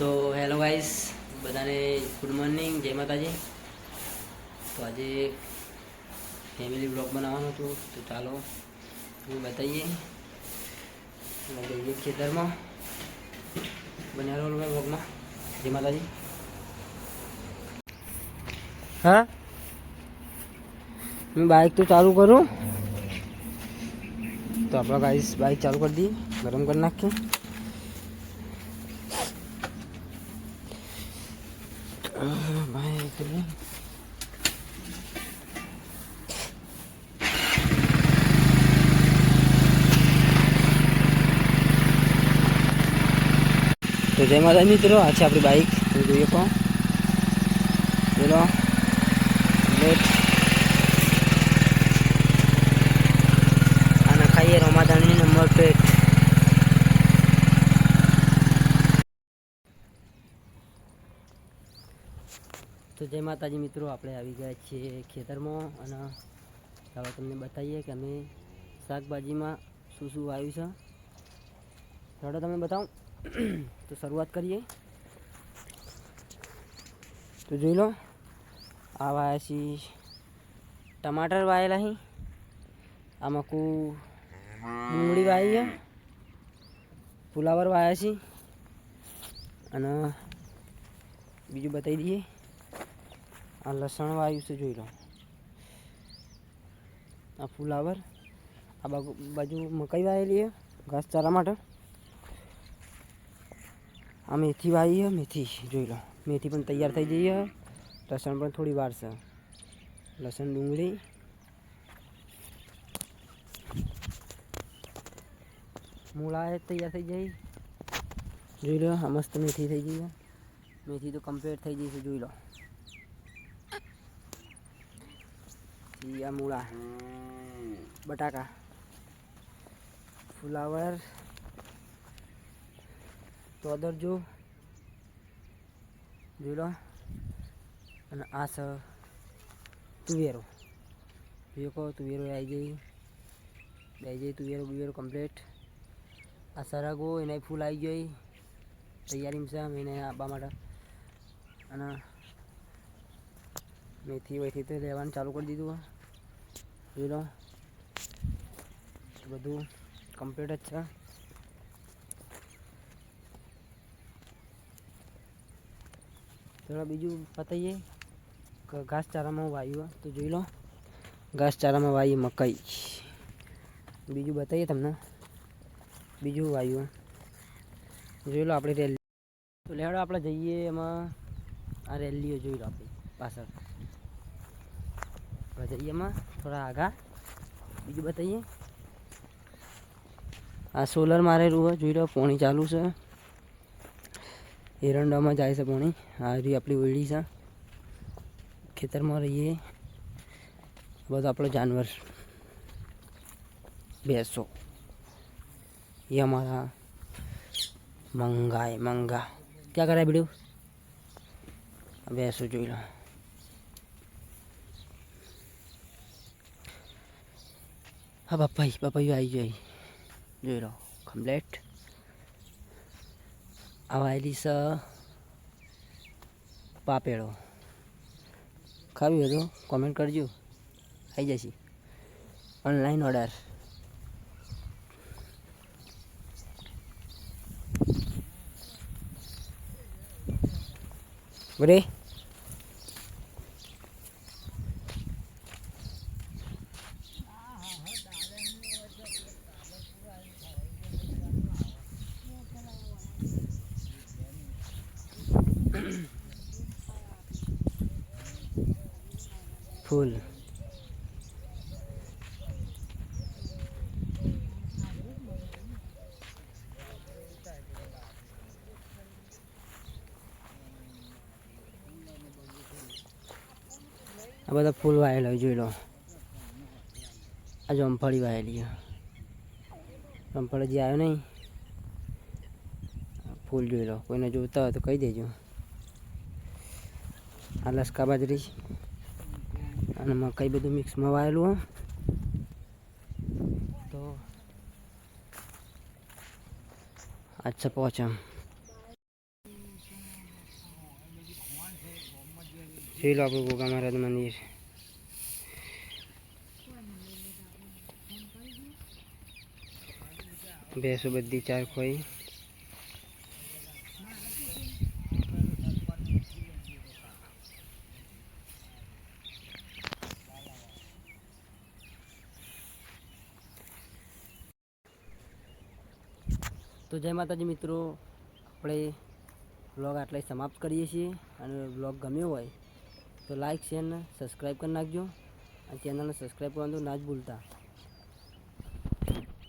તો hello guys બધાને good morning જય માતાજી તો આજે ફેમિલી બ્લોગ બનાવવાનો હતું તો ચાલો હું બતાવીએ અમે જઈએ ખેતરમાં બન્યા રહો ભાઈ બ્લોગમાં જય માતાજી હા मैं बाइक तो चालू करूँ तो अपना गाइस बाइक चालू कर दी गरम करना के ભાઈ તો જય માતા મિત્રો, આ છે આપણી બાઈક. તો જોઈએ પણ ચલો લેટ અને ખાઈએ રમાદાની નંબર પ્લેટ તો જય માતાજી મિત્રો, આપણે આવી ગયા છીએ ખેતરમાં અને ચાલો તમને બતાવીએ કે અમે શાકભાજીમાં શું શું વાવ્યું છે. ચાલો તમને બતાવું. તો શરૂઆત કરીએ. તો જોઈ લો, આ વાયા છીએ. ટમાટર વાયેલા અહીં આમાં કુ ડુંગળી વાવી છે. ફુલાવર વાયા છે અને બીજું બતાવી દઈએ. આ લસણ વાવ્યું છે, જોઈ લો. આ ફુલાવર, આ બાજુ બાજુ મકાઈ વાવેલી છે ઘાસચારા માટે. આ મેથી વાવી છે, મેથી, જોઈ લો. મેથી પણ તૈયાર થઈ જઈ છે. લસણ પણ થોડી વાર છે. લસણ ડુંગળી. મૂળા એ તૈયાર થઈ જાય જોઈ લો, આ મસ્ત મેથી થઈ ગઈ છે. મેથી તો કમ્પ્લીટ થઈ જઈ છે, જોઈ લો. ઈ મૂળા. બટાકા. ફુલાવર. તોદર જો. જોઈ લો અને આ છે તુવેરો. જોઈ કહો તુવેરો આવી જઈ આવી જઈ તુવેરો બુવેરો કમ્પ્લીટ આ સરાગો, એને ફૂલ આવી ગઈ. તૈયારીમાં છે એને આપવા માટે. અને મેથી વેથી તો લેવાનું ચાલુ કરી દીધું. જોઈ લો બધું કમ્પ્લીટ જ છે. થોડા બીજું બતાવીએ. ઘાસચારામાં વાયુ તો જોઈ લો. ઘાસચારામાં વાયુ, મકાઈ. બીજું બતાવીએ તમને. બીજું વાયુ જોઈ લો આપણી રેલી. તો લેડો આપણે જઈએ એમાં. આ રેલીઓ જોઈ લો આપણી પાછળ. આપણે જઈએ એમાં. થોડા આગા બીજું બતાવીએ આ સોલર મારેલું હોય જોઈ લો પોણી ચાલુ છે એરંડામાં જાય છે પોણી આ રહી આપણી ઓયડી છે ખેતરમાં રહીએ બધું આપણો જાનવર ભેંસો ये हमारा मंगा है मंगा क्या कर रहा है वीडियो अब ऐसे જોઈ હા બાપાઈ બાપાઈ આવી જાય. જોઈ લો કમ્પ્લેટ આવેલી છે પાપેડો ખાવી હતું? કોમેન્ટ કરજો. આવી જશે. ઓનલાઈન ઓર્ડર બરે ફૂલ આ બધા ફૂલ વાયેલા જોઈ લો. આ જમફળી વાયેલી. જમફળ હજી આવ્યો નહીં. ફૂલ જોઈ લો. કોઈને જોતા હોય તો કહી દેજો. આ લસકા બાજરી અને મકાઈ બધું મિક્સમાં વાયેલું તો અચ્છા પહોંચા જોઈ લો આપણું ગોગા મહારાજ મંદિર. ભેંસો બધી ચાર ખોઈ તો જય માતાજી મિત્રો. આપણે બ્લોગ આટલે સમાપ્ત કરીએ છીએ અને બ્લોગ ગમ્યો હોય તો લાઈક શેર ને સબસ્ક્રાઈબ કરી નાખજો. અને ચેનલને સબસ્ક્રાઈબ કરવાનું ના જ ભૂલતા.